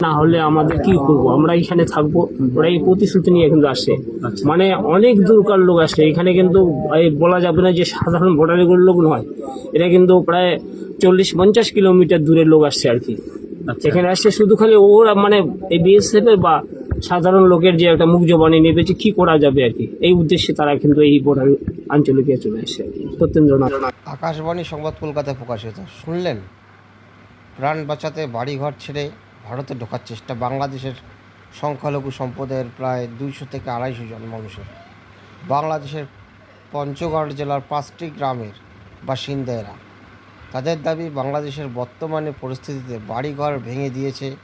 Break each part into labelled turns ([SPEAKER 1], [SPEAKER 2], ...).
[SPEAKER 1] নি হলে আমাদের কি করব? আমরা এখানে থাকব ওরা এই প্রতিশ্রুতি নিয়ে কিন্তু আসে। মানে অনেক দূরকার লোক আসে। এখানে কিন্তু এই বলা যাবে না যে সাধারণ ভোটারের লোক নয়। এটা কিন্তু প্রায় চল্লিশ পঞ্চাশ কিলোমিটার দূরের লোক আসছে আর কি। এখানে আসছে শুধু খালি ওরা মানে এই বিএসএফ এর বা সাধারণ লোকের যে একটা মুখ জবানি নেবে যে কি করা যাবে আর কি? এই উদ্দেশ্যে তারা কিন্তু এই ভোটার আঞ্চলিকে চলে আসছে আর কি। সত্যেন্দ্রনাথ।
[SPEAKER 2] আকাশবাণী সংবাদ কলকাতায় প্রকাশিত শুনলেন? প্রাণ বাঁচাতে বাড়িঘর ছেড়ে ভারতে ঢোকার চেষ্টা। বাংলাদেশের সংখ্যালঘু সম্প্রদায়ের প্রায় দুইশো থেকে আড়াইশো জন মানুষের। বাংলাদেশের পঞ্চগড় জেলার পাঁচটি গ্রামের বাসিন্দারা। তাদের দাবি, বাংলাদেশের বর্তমানে পরিস্থিতিতে বাড়িঘর ভেঙে দিয়েছে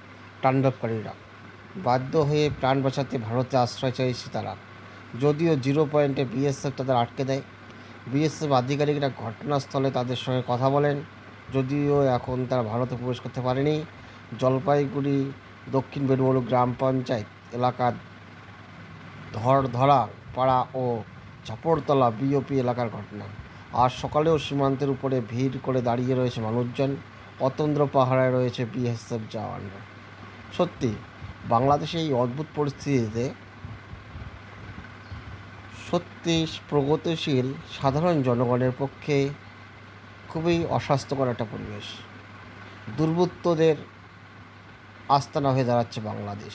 [SPEAKER 2] তাণ্ডবকারীরা বাধ্য হয়ে প্রাণ বাঁচাতে ভারতে আশ্রয় চাইছে তারা। যদিও জিরো পয়েন্টে বিএসএফ তাদের আটকে দেয়। বিএসএফ আধিকারিকরা ঘটনাস্থলে তাদের সঙ্গে কথা বলেন। যদিও এখন তারা ভারতে প্রবেশ করতে পারেনি। জলপাইগুড়ি দক্ষিণ বেরুবলু গ্রাম পঞ্চায়েত এলাকার ধরধরা পাড়া ও ঝাপড়তলা বিওপি এলাকার ঘটনা। আজ সকালেও সীমান্তের উপরে ভিড় করে দাঁড়িয়ে রয়েছে মানুষজন। অতন্দ্র পাহাড়ায় রয়েছে বিএসএফ জওয়ানরা। সত্যি বাংলাদেশে এই অদ্ভুত পরিস্থিতিতে সত্যি প্রগতিশীল সাধারণ জনগণের পক্ষে খুবই অস্বাস্থ্যকর একটা পরিবেশ। দুর্বৃত্তদের আস্তানা হয়ে দাঁড়াচ্ছে বাংলাদেশ।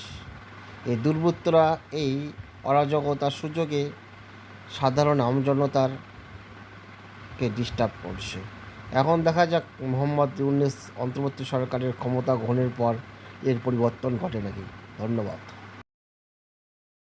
[SPEAKER 2] এই দুর্বৃত্তরা এই অরাজকতার সুযোগে সাধারণ আমজনতার কে ডিস্টার্ব করছে। এখন দেখা যাক মোহাম্মদ ইউনিস অন্তর্বর্তী সরকারের ক্ষমতা গ্রহণের পর এর পরিবর্তন ঘটে নাকি? ধন্যবাদ।